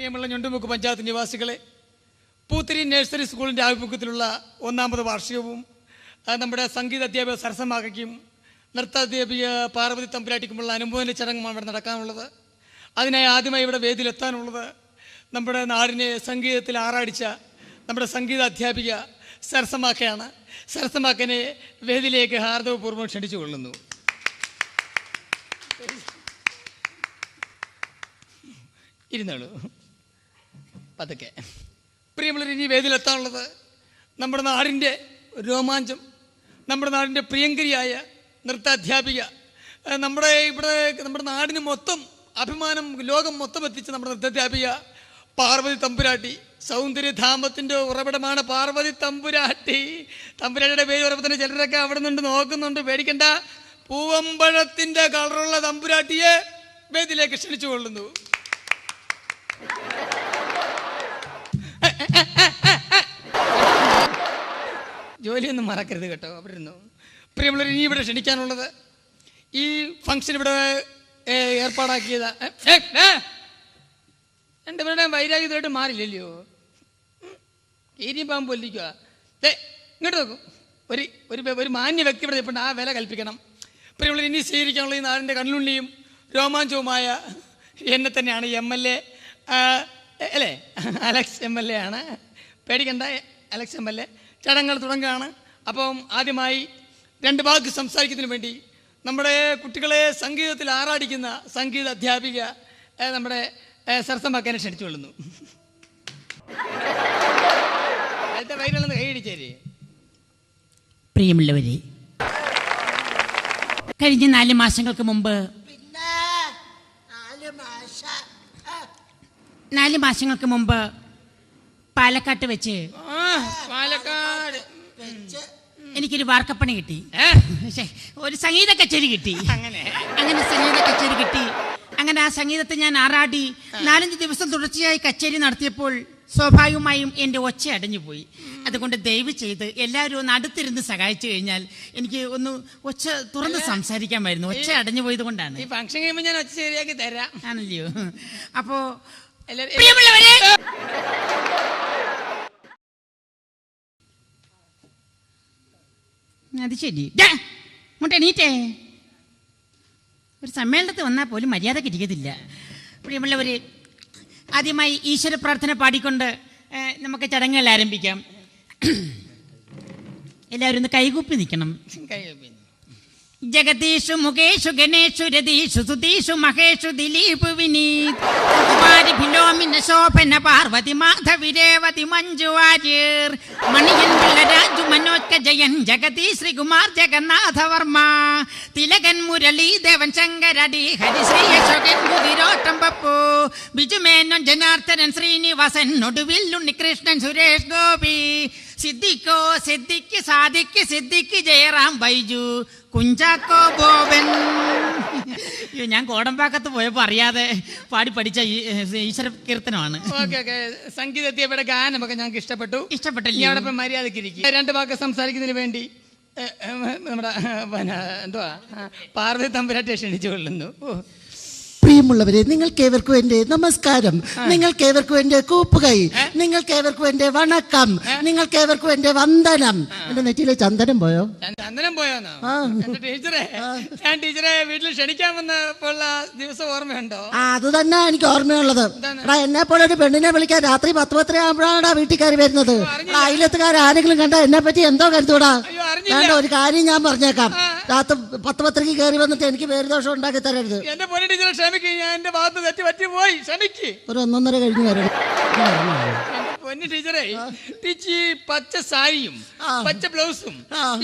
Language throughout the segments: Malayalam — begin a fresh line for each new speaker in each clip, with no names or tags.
പ്രിയമുള്ള ഞൊണ്ടുമുക്ക് പഞ്ചായത്ത് നിവാസികളെ പൂത്തിരി നഴ്സറി സ്കൂളിന്റെ ആഭിമുഖ്യത്തിലുള്ള ഒന്നാമത് വാർഷികവും നമ്മുടെ സംഗീത അധ്യാപക സരസമാകയ്ക്കും നൃത്താധ്യാപിക പാർവതി തമ്പുരാട്ടിക്കുമുള്ള അനുമോദന ചടങ്ങുമാണ് ഇവിടെ നടക്കാനുള്ളത്. അതിനായി ആദ്യമായി ഇവിടെ വേദിയിലെത്താനുള്ളത് നമ്മുടെ നാടിനെ സംഗീതത്തിൽ ആറാടിച്ച നമ്മുടെ സംഗീത അധ്യാപിക സരസമാക്കയാണ് സരസമാക്കനെ വേദിയിലേക്ക് ഹാർദവപൂർവം ക്ഷണിച്ചു കൊള്ളുന്നു. ഇരുന്നോളൂ. പതുക്കെ. പ്രിയമുള്ളവർ ഇനി വേദിയിലെത്താനുള്ളത് നമ്മുടെ നാടിന്റെ രോമാഞ്ചം നമ്മുടെ നാടിന്റെ പ്രിയങ്കരിയായ നൃത്താധ്യാപിക നമ്മുടെ ഇവിടെ നമ്മുടെ നാടിന് മൊത്തം അഭിമാനം ലോകം മൊത്തം എത്തിച്ച് നമ്മുടെ നൃത്താധ്യാപിക പാർവതി തമ്പുരാട്ടി സൗന്ദര്യധാമത്തിന്റെ ഉറവിടമാണ് പാർവതി തമ്പുരാട്ടി. തമ്പുരാട്ടിയുടെ പേര് തന്നെ ചിലരൊക്കെ അവിടെ നിന്ന് നോക്കുന്നുണ്ട് പേടിക്കണ്ട. പൂവമ്പഴത്തിന്റെ കളറുള്ള തമ്പുരാട്ടിയെ വേദിയിലേക്ക് ക്ഷണിച്ചു കൊള്ളുന്നു ജോലിയൊന്നും മറക്കരുത് കേട്ടോ അവരുന്നു പ്രിയമുള്ളവർ ഇനി ഇവിടെ ക്ഷണിക്കാനുള്ളത് ഈ ഫംഗ്ഷൻ ഇവിടെ ഏർപ്പാടാക്കിയത്. രണ്ടുപേരുടെ വൈരാഗ്യതായിട്ട് മാറില്ലല്ലോ കീരിയും പാമ്പ് ഇങ്ങോട്ട് നോക്കൂ. ഒരു ഒരു ഒരു മാന്യ വ്യക്തി ഇവിടെ ഇപ്പം ആ വില കൽപ്പിക്കണം. പ്രിയമുള്ളവർ ഇനി സ്വീകരിക്കാനുള്ള ഈ നാടിന്റെ കണ്ണുണ്ണിയും രോമാഞ്ചവുമായ എന്നെ തന്നെയാണ് എം എൽ എ അല്ലേ? അലക്സ് എം എൽ എ ആണ്. പേടിക്കണ്ട അലക്സ് എം എൽ എ. ചടങ്ങുകൾ തുടങ്ങുകയാണ്. അപ്പം ആദ്യമായി രണ്ട് വാക്ക് സംസാരിക്കുന്നതിന് വേണ്ടി നമ്മുടെ കുട്ടികളെ സംഗീതത്തിൽ ആറാടിക്കുന്ന സംഗീത അധ്യാപിക നമ്മുടെ സരസമാക്കാനെ ക്ഷണിച്ചു കൊള്ളുന്നു.
പ്രിയമുള്ളവരെ കഴിഞ്ഞ നാല് മാസങ്ങൾക്ക് മുമ്പ്
പിന്നെ നാല് മാസ
നാല് മാസങ്ങൾക്ക് മുമ്പ് പാലക്കാട്ട് വെച്ച്
പാലക്കാട്.
എനിക്കൊരു വാർക്കപ്പണി കിട്ടി? ഒരു സംഗീത കച്ചേരി കിട്ടി.
അങ്ങനെ.
അങ്ങനെ സംഗീത കച്ചേരി കിട്ടി. അങ്ങനെ ആ സംഗീതത്തെ ഞാൻ ആറാടി നാലഞ്ച് ദിവസം തുടർച്ചയായി കച്ചേരി നടത്തിയപ്പോൾ സ്വാഭാവികമായും എന്റെ ഒച്ച അടഞ്ഞു പോയി അതുകൊണ്ട് ദയവ് ചെയ്ത് എല്ലാവരും ഒന്ന് അടുത്തിരുന്ന് സഹായിച്ചു കഴിഞ്ഞാൽ എനിക്ക് ഒന്ന് ഒച്ച തുറന്ന് സംസാരിക്കാമായിരുന്നു ഒച്ച അടഞ്ഞു പോയത് കൊണ്ടാണ്.
ഈ ഫംഗ്ഷൻ കഴിയുമ്പോൾ ഞാൻ ഒച്ച ശരിയാക്കി തരാം.
ആണല്ലയോ? അപ്പോ
എല്ലാരും
പ്രിയമുള്ളവരെ. അത് ശരി. മുട്ടേ നീറ്റേ എണീറ്റേ. ഒരു സമ്മേളനത്തിൽ വന്നാൽ പോലും മര്യാദയ്ക്ക് ഇരിക്കത്തില്ല. പ്രിയമുള്ളവർ ആദ്യമായി ഈശ്വര പ്രാർത്ഥന പാടിക്കൊണ്ട് നമുക്ക് ചടങ്ങുകൾ ആരംഭിക്കാം. എല്ലാവരും ഒന്ന് കൈകൂപ്പി നിൽക്കണം.
കൈ പിന്നെ
ജഗദീഷു മുകേഷു ഗണേഷു രതീഷു സുതീഷു മഹേഷു ദിലീപ് വിനീത് കുമാരി ഫിലോമിന ശോഭന പാർവതി മാധവി രേവതി മഞ്ജു വാര്യർ മണിയൻ പിള്ള രാജു മനോജ്ക ജയൻ ജഗതി ശ്രീകുമാർ ജഗന്നാഥ വർമ്മ തിലകൻ മുരളി ദേവൻ ശങ്കരടി ഹരിശ്രീ അശോകൻ കുതിരോട്ടം പപ്പു ബിജുമേനോൻ ജനാർദ്ദനൻ ശ്രീനിവാസൻ ഒടുവിൽ ഉണ്ണികൃഷ്ണൻ സുരേഷ് ഗോപി സിദ്ദിഖോ സിദ്ദിഖ് സാദിഖ് സിദ്ദിഖ് ജയറാം ബൈജു കുഞ്ചാക്കോ ബോബൻ. ഞാൻ കോടമ്പാക്കത്ത് പോയപ്പോ അറിയാതെ പാടി പഠിച്ച ഈശ്വര കീർത്തനമാണ്
ഓക്കെ ഗാനമൊക്കെ ഞങ്ങൾക്ക് ഇഷ്ടപ്പെട്ടു.
ഇഷ്ടപ്പെട്ടില്ല?
മര്യാദയ്ക്ക് മര്യാദയ്ക്ക് ഇരിക്കും രണ്ട് വാക്ക് സംസാരിക്കുന്നതിന് വേണ്ടി നമ്മുടെ എന്തുവാ? പാർവതി തമ്പുരാട്ടെ ക്ഷണിച്ചു കൊള്ളുന്നു. ഓ
പ്രിയമുള്ളവരെ നിങ്ങൾക്ക് എന്റെ നമസ്കാരം നിങ്ങൾക്ക് എന്റെ കൂപ്പുകൈ നിങ്ങൾക്ക് എന്റെ വണക്കം നിങ്ങൾക്ക് എന്റെ വന്ദനം. എന്റെ നെറ്റിയിലെ ചന്ദനം പോയോ?
ചന്ദനം പോയോന്നോ?
ആ.
എന്റെ ടീച്ചറെ ഞാൻ ടീച്ചറെ വീട്ടിൽ ക്ഷണിക്കാൻ വന്നപ്പോഴുള്ള ദിവസം ഓർമ്മയുണ്ടോ?
ആ അത് തന്നെ എനിക്ക് ഓർമ്മയുള്ളത്. എടാ എന്നെ പോലെ ഒരു പെണ്ണിനെ വിളിക്കാൻ രാത്രി പത്ത് പത്തര ആകുമ്പോഴാണ് വീട്ടിൽ കയറി വരുന്നത്. എടാ, അയലത്തുകാർ ആരെങ്കിലും കണ്ടാ എന്നെ പറ്റി എന്തോ കരുതൂടാ.
അയ്യോ.
വേണ്ട ഒരു കാര്യം ഞാൻ പറഞ്ഞേക്കാം. രാത്രി പത്ത് പത്തരക്ക് കയറി വന്നിട്ട് എനിക്ക് പേരുദോഷം ഉണ്ടാക്കി തരരുത്.
എന്റെ പൊന്നു ടീച്ചറെ ക്ഷമിക്ക്. ഞാൻ എന്റെ ഭാഗത്ത് തെറ്റി പറ്റി പോയി ക്ഷമിക്ക്.
ഒരു ഒന്നൊന്നര കഴിഞ്ഞു വരണം.
പൊന്നി ടീച്ചറെ ടീച്ചി പച്ച സാരിയും പച്ച ബ്ലൗസും.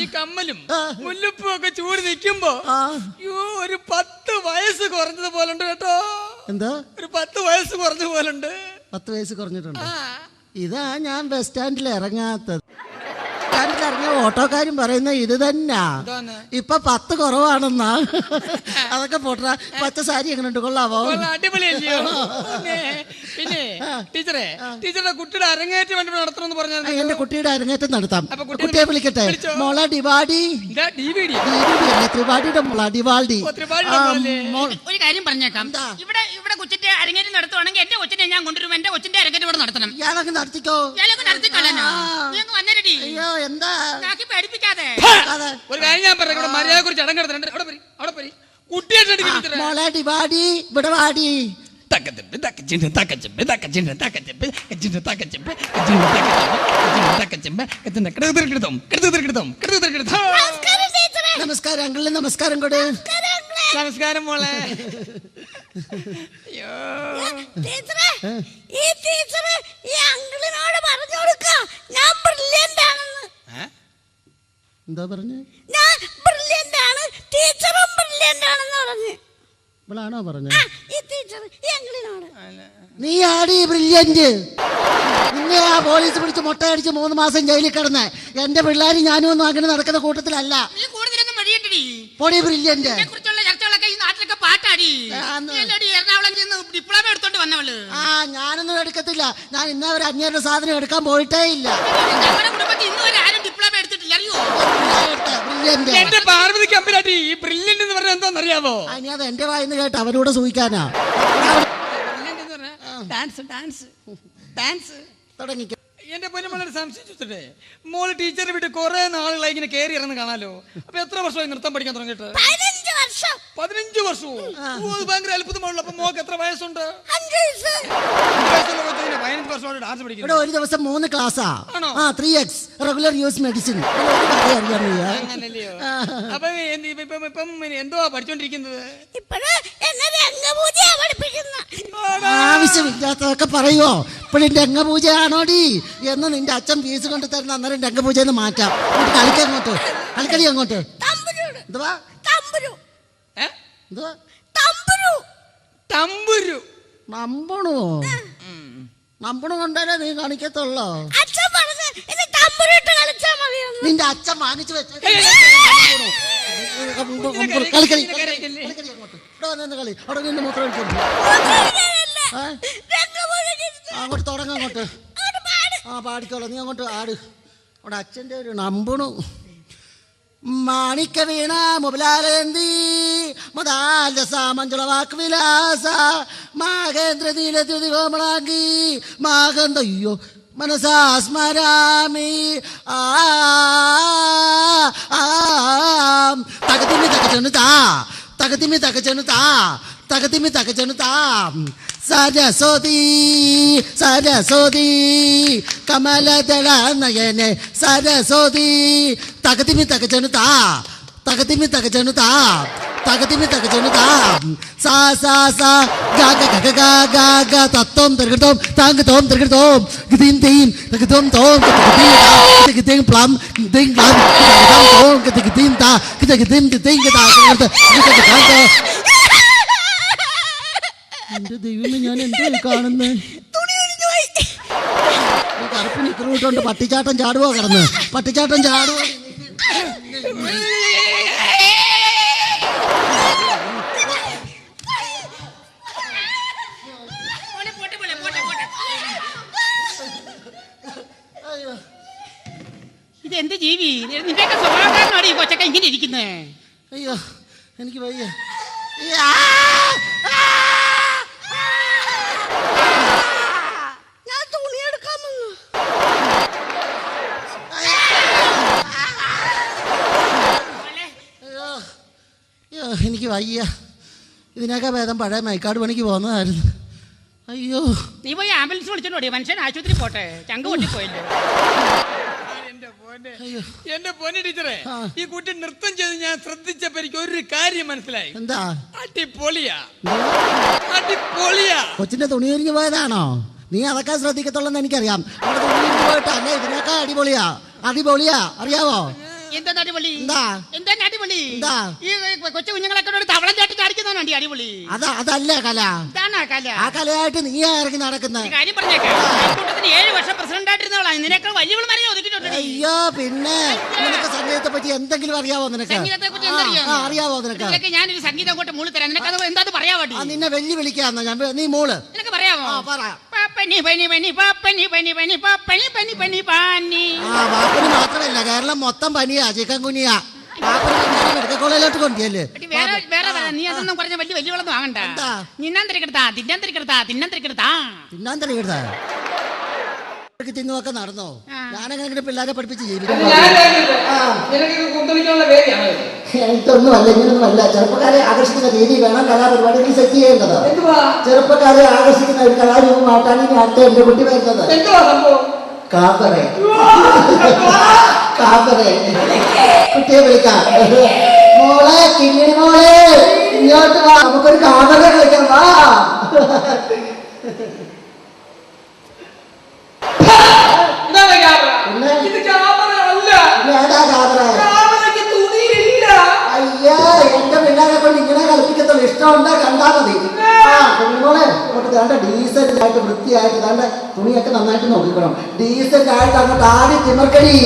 ഈ കമ്മലും. മുല്ലപ്പും ഒക്കെ ചൂട് നിൽക്കുമ്പോ അയ്യോ ഒരു പത്ത് വയസ്സ് കുറഞ്ഞത് പോലുണ്ട് കേട്ടോ.
എന്താ?
ഒരു പത്ത് വയസ്സ് കുറഞ്ഞ പോലുണ്ട്.
പത്ത് വയസ്സ് കുറഞ്ഞിട്ടുണ്ട്. ഇതാ ഞാൻ ബസ് സ്റ്റാൻഡിൽ ഇറങ്ങാത്തത്. ഇറങ്ങിയ ഓട്ടോക്കാരും പറയുന്ന ഇത് തന്നാ. ഇപ്പൊ പത്ത് കുറവാണെന്നാ. അതൊക്കെ പോട്ടാ പച്ച സാരി എങ്ങനെ ഉണ്ട്? കൊള്ളാവോ?
അടിപൊളിയല്ലയോ? പിന്നെ ടീച്ചറെ ടീച്ചറുടെ കുട്ടിയുടെ അരങ്ങേറ്റം വേണ്ടി നടത്തണമെന്ന് പറഞ്ഞാൽ
എന്റെ കുട്ടിയുടെ അരങ്ങേറ്റം നടത്താം. കുട്ടിയെ വിളിക്കട്ടെ. മോള ഡിവാഡി? ഡിവാഡി മോള ഡിവാൾഡി
ഒരു കാര്യം പറഞ്ഞേക്കാം. ഇവിടെ ഇവിടെ കൊച്ചിന്റെ അരങ്ങേറ്റം നടത്തുവാണെങ്കിൽ എന്റെ കൊച്ചിനെ ഞാൻ കൊണ്ടുവരും. എന്റെ കൊച്ചിന്റെ അരങ്ങേറ്റം ഇവിടെ നടത്തണം.
ഇയാളങ്ങ് നടത്തിക്കോ.
ഇയാളൊക്കെ നടത്തിക്കൊള്ളാനോ
ആ.
നീ വന്നേരടി.
അയ്യോ എന്താ
നാക്കി പേടിപ്പിക്കാതെ
അതെ
ഒരു കാര്യം ഞാൻ പറഞ്ഞു ഇവിടെ മര്യാദ കുറിച്ച് അടം കിടത്തുന്നുണ്ട് അവിടെ പോരി അവിടെ പോരി കുട്ടിയായിട്ട് ടീച്ചറെ
മോളെ ഡിവാഡി ഇവിടെ വാടി
തക്കച്ചെമ്പ് തക്കച്ചിണ്ട് തക്കച്ചെമ്പ് തക്കച്ചിണ്ട് തക്കച്ചെമ്പ് കച്ചിണ്ട് തക്കച്ചെമ്പ് കച്ചിണ്ട് തക്കച്ചെമ്പ് കച്ചിണ്ട് തക്കച്ചെമ്പ് കച്ചിണ്ട് കിടത്ത് കിടത്തും കിടത്ത് കിടത്തും കിടത്ത് കിടത്തും
നമസ്കാരം അങ്കിളിന് നമസ്കാരം കൂടെ
നമസ്കാരം മോളെ അയ്യോ
ടീച്ചറെ ഈ ടീച്ചറ് ഈ അങ്കിളിനോട് പറഞ്ഞു കൊടുക്ക ഞാൻ ബ്രില്യന്റ് ആണെന്ന്
ഏ?
എന്താ പറഞ്ഞേ?
ഞാൻ ബ്രില്യന്റ് ആണ്. ടീച്ചറും ബ്രില്യന്റ് ആണെന്ന് പറഞ്ഞു.
ഇവളാണോ പറഞ്ഞു?
ആ ഈ ടീച്ചർ ഈ അങ്കിളിനോട്
നീ ആടി ബ്രില്യന്റ് നിന്നെ ആ പോലീസ് പിടിച്ച് മുട്ടയടിച്ച് മൂന്ന് മാസം ജയിലിൽ കിടന്ന്. എന്റെ പിള്ളാരി ഞാനും ഒന്നും അങ്ങനെ നടക്കുന്ന കൂട്ടത്തിലല്ല.
നീ കൂടുതലൊന്നും വഴിയിട്ടടി
പൊടി ബ്രില്യന്റ്
ഇതിനെ കുറിച്ചുള്ള ചർച്ചകളൊക്കെ ഈ നാട്ടിലൊക്കെ പാട്ടാടി.
ആന്ന്.
ഡിപ്ലോമ എടുത്തോണ്ട് വന്നവൾ.
ആ ഞാനൊന്നും എടുക്കത്തില്ല. ഞാൻ ഇന്നവരെ ഒരു സാധനം എടുക്കാൻ പോയിട്ടേ ഇല്ല.
ഞങ്ങളുടെ കുടുംബത്തിൽ ഇന്ന് വരെ ആരും ഡിപ്ലോമ എടുത്തിട്ടില്ല അറിയോ
ബ്രില്യന്റ്
എന്റെ പാർവതി കമ്പിലാട്ടി ഈ ബ്രില്യന്റ് എന്ന് പറഞ്ഞാൽ എന്താണെന്നറിയാവോ
അതിന് അത് എന്റെ വായിന്ന് കേട്ട് അവരോട് സൂചിക്കാനാ
ബ്രില്യന്റ് എന്ന് പറഞ്ഞാൽ ഡാൻസ് ഡാൻസ് ഡാൻസ്.
തുടങ്ങിക്കോ.
എന്റെ പൊന്നു വളരെ സംശയിച്ചിട്ടേ മോൾ ടീച്ചറെ വിട്ട് കുറെ നാളുകളായി ഇങ്ങനെ കയറി ഇറങ്ങി കാണാലോ. അപ്പൊ എത്ര വർഷമായി നൃത്തം പഠിക്കാൻ തുടങ്ങിയിട്ട്?
വർഷം.
പതിനഞ്ച് വർഷവും ഓ, അത് ഭയങ്കര അത്ഭുതമാണല്ലോ. അപ്പൊ മോക്ക് എത്ര വയസ്സുണ്ട്?
അഞ്ച് വയസ്സ്.
അഞ്ച് വയസ്സുള്ള കൊച്ചിനെ പതിനഞ്ച് വർഷമായിട്ട് ഡാൻസ്
ഇവിടെ
പഠിക്കുന്നു
ഒരു ദിവസം മൂന്ന് ക്ലാസ്സാ
ആണോ?
ആ three X regular use medicine അറിയാൻ വയ്യ.
അങ്ങനല്ലയോ? അപ്പൊ എന്ത് ഇപ്പൊ- ഇപ്പം ഇപ്പം എന്തോ പഠിച്ചോണ്ടിരിക്കുന്നത്?
ഇപ്പഴ് എന്നെ രംഗപൂജയാ പഠിപ്പിക്കുന്ന.
ആവശ്യമില്ലാത്തതൊക്കെ പറയുവോ? ഇപ്പോഴും രംഗപൂജയാണോടി? എന്ന് നിന്റെ അച്ഛൻ ഫീസ് കൊണ്ട് തരുന്ന അന്നേരം രംഗപൂജ എന്ന് മാറ്റാം. കളിക്കങ്ങോട്ട് കളിക്കടി അങ്ങോട്ട്. എന്തുവാ?
തമ്പുരു?
എന്തുവാ?
തമ്പുരു.
തമ്പുരു.
നമ്പണോ? നമ്പണ കൊണ്ടല്ലേ നീ കാണിക്കത്തുള്ളോ?
അച്ഛൻ പറഞ്ഞ് ഇത് തമ്പുരുട്ട് കളിച്ചാ മതിയെന്ന്.
നിന്റെ അച്ഛൻ വാങ്ങിച്ചു വെച്ചു കളി കളി ഇവിടെ വന്നു കളി. അവിടെ നിന്ന് മൂത്രം ആ, അങ്ങോട്ട് തുടങ്ങ അങ്ങോട്ട്. ആ പാടിക്കോളൂ. നീ അങ്ങോട്ട് ആട്. അവിടെ അച്ഛന്റെ ഒരു നമ്പണു. മാണിക്ക വീണ മുബലാലേന്തി മദാലസ മഞ്ജുള വാക്ക് വിലാസ മാകേന്ദ്ര നീലദ്യുതി കോമളാക്കി മാകന്ത അയ്യോ മനസാ സ്മരാമി. ആ തകതിമി തകച്ചെന്നു താ തകതിമി തകച്ചെന്നു താ. തകതിമി തകച്ചെന്നു താം സരസ്വതി സരസ്വതി കമലദള നയനെ സരസ്വതി തകതിമി തകച്ചെന്നു താ തകതിമി തകച്ചെന്നു താ തകതിമി തകച്ചെന്നു താം സാ സാ സാ ഗാ ഗ ഗ ഗ ഗ ഗ തത്വം തിരുകൃതോം താങ്ക് തോം തിരുകൃതോം ഗതിം തീം തിരുകൃതോം തോം ഗതിം ഗിതീം പ്ലം ഗിതീം പ്ലം ഗിതീം തോം ഗതിം താ ഗിതീം ഗിതീം ഗിതാ എന്റെ ദൈവമേ ഞാൻ എന്താ കാണുന്നത്
തുണി ഉരിഞ്ഞു പോയി.
കറുപ്പ് നിക്കറിട്ടുണ്ട് പട്ടിച്ചാട്ടം ചാടുവോ കിടന്ന്? പട്ടിച്ചാട്ടം ചാടുവോ?
എന്ത് ജീവി? നിന്റെയൊക്കെ സ്വഭാവക്കാരനാണ് ഈ കൊച്ചൊക്കെ ഇങ്ങനെ ഇരിക്കുന്നേ.
അയ്യോ എനിക്ക് വയ്യ
ഞാൻ തുണി എടുക്കാൻ വന്നു
അയ്യോ അയ്യോ എനിക്ക് വയ്യ. ഇതിനൊക്കെ ഭേദം പഴയ മൈക്കാട് പണിക്ക് പോകുന്നതായിരുന്നു. അയ്യോ.
നീ പോയി ആംബുലൻസ് വിളിച്ചോടി മനുഷ്യൻ ആശുപത്രി പോട്ടെ. ചങ്ക് പൊട്ടിപ്പോയില്ലേ
എന്റെ പൊന്നെ.
അയ്യോ.
എന്റെ പൊന്നെ ടീച്ചറെ ഈ കുട്ടി നൃത്തം ചെയ്ത് ഞാൻ ശ്രദ്ധിച്ചപ്പോ എനിക്ക് ഒരു കാര്യം മനസ്സിലായി.
എന്താ?
അടിപൊളിയാ. അടിപൊളിയാ.
കൊച്ചിന്റെ തുണി ഒരുങ്ങി പോയതാണോ? നീ അതൊക്കെ ശ്രദ്ധിക്കത്തുള്ളെന്ന് എനിക്കറിയാം. അവിടെ തുണി പോയിട്ട് അല്ലേ ഇതിനൊക്കെ അടിപൊളിയാ. അടിപൊളിയാ. അറിയാവോ?
എന്താ അടിപൊളി
എന്താ?
എന്താ അടിപൊളി
എന്താ?
ഈ കൊച്ചു കുഞ്ഞുങ്ങളൊക്കെ കൂടെ തവളം ചാട്ടി ചാടിക്കുന്നതാണോ അടിപൊളി?
അതാ അതല്ല കല.
ഇതാണ് ആ കല?
ആ കലയായിട്ട് നീ ഇറങ്ങി നടക്കുന്ന.
കാര്യം പറഞ്ഞേക്കാം. ഏഴ് വർഷം പ്രസിഡന്റ് ആയിട്ടിരുന്നവളാണ് നിനക്ക്
അയ്യോ പിന്നെ നിനക്ക് സംഗീതത്തെ പറ്റി എന്തെങ്കിലും അറിയാവോ നിനക്ക്?
സംഗീതത്തെ കുറിച്ച്
ആ, അറിയാവോ നിനക്ക്?
ഞാനൊരു സംഗീതം അങ്ങോട്ട് മൂളി തരാം. നിനക്ക് അത് എന്താ പറയാ
ആ നിന്നെ വെല്ലുവിളിക്കാന്ന് ഞാൻ നീ മോൾ.
നിനക്ക് പറയാമോ
ആ പറ
പാപ്പനി പനി പനി പാപ്പനി പനി പനി പാപ്പനി പനി പനി
ആ വാപ്പന് മാത്രമല്ല കേരളം മൊത്തം പനിയാ ചിക്കൻ കുനിയാ വാപ്പന് മെഡിക്കൽ കോളേജിലോട്ട് കൊണ്ടിയല്ലേ
എടി, വേറെ വേറെ വേറെ നീ അതൊന്നും വലിയ വലിയവളൊന്നും ആകണ്ട.
എന്താ?
നിന്നാൻ തിരിക്കെടുത്താ തിന്നാൻ തിരിക്കെടുത്താ തിന്നാൻ തിരിക്കെടുത്താ
തിന്നാൻ തന്നെ കേട്ടാ തിന്നുമൊക്കെ നടന്നോ. ഞാനങ്ങനെ പിള്ളേരെ പഠിപ്പിച്ച് ജീവിക്കും
നിനക്ക് കുന്തളിക്കാനുള്ള പേടിയാണോ ഇത്?
ഇതൊന്നുമല്ല ഇങ്ങനൊന്നുമല്ല ചെറുപ്പക്കാരെ ആകർഷിക്കുന്ന രീതി വേണം കലാപരിപാടികൾ സെറ്റ് ചെയ്യേണ്ടത്. ചെറുപ്പക്കാരെ ആകർഷിക്കുന്ന ഒരു കലാരൂപമായിട്ടാണ് ഇനി അടുത്ത എന്റെ കുട്ടി വരുന്നത്. കാക്കറെ കാക്കറെ കുട്ടിയെ വിളിക്കാം. മോളെ കിങ്ങിണി മോളെ ഇങ്ങോട്ട് വാ. നമുക്കൊരു കാക്കറ കളിക്കാം. വാ. പിന്നെ?
അല്ല.
ഏതാ കാക്കറ കളിപ്പിക്കത്തുള്ളൂ ഇഷ്ടമുണ്ട് കണ്ടാ മതി. ആ കുഞ്ഞുമോളെ അങ്ങോട്ട് വേണ്ട ആയിട്ട് വൃത്തിയായിട്ട് വേണ്ട തുണിയൊക്കെ നന്നായിട്ട് നോക്കിക്കണം. ഡീസന്റ് ആയിട്ട് അങ്ങോട്ട് ആടി തിമർക്കടി.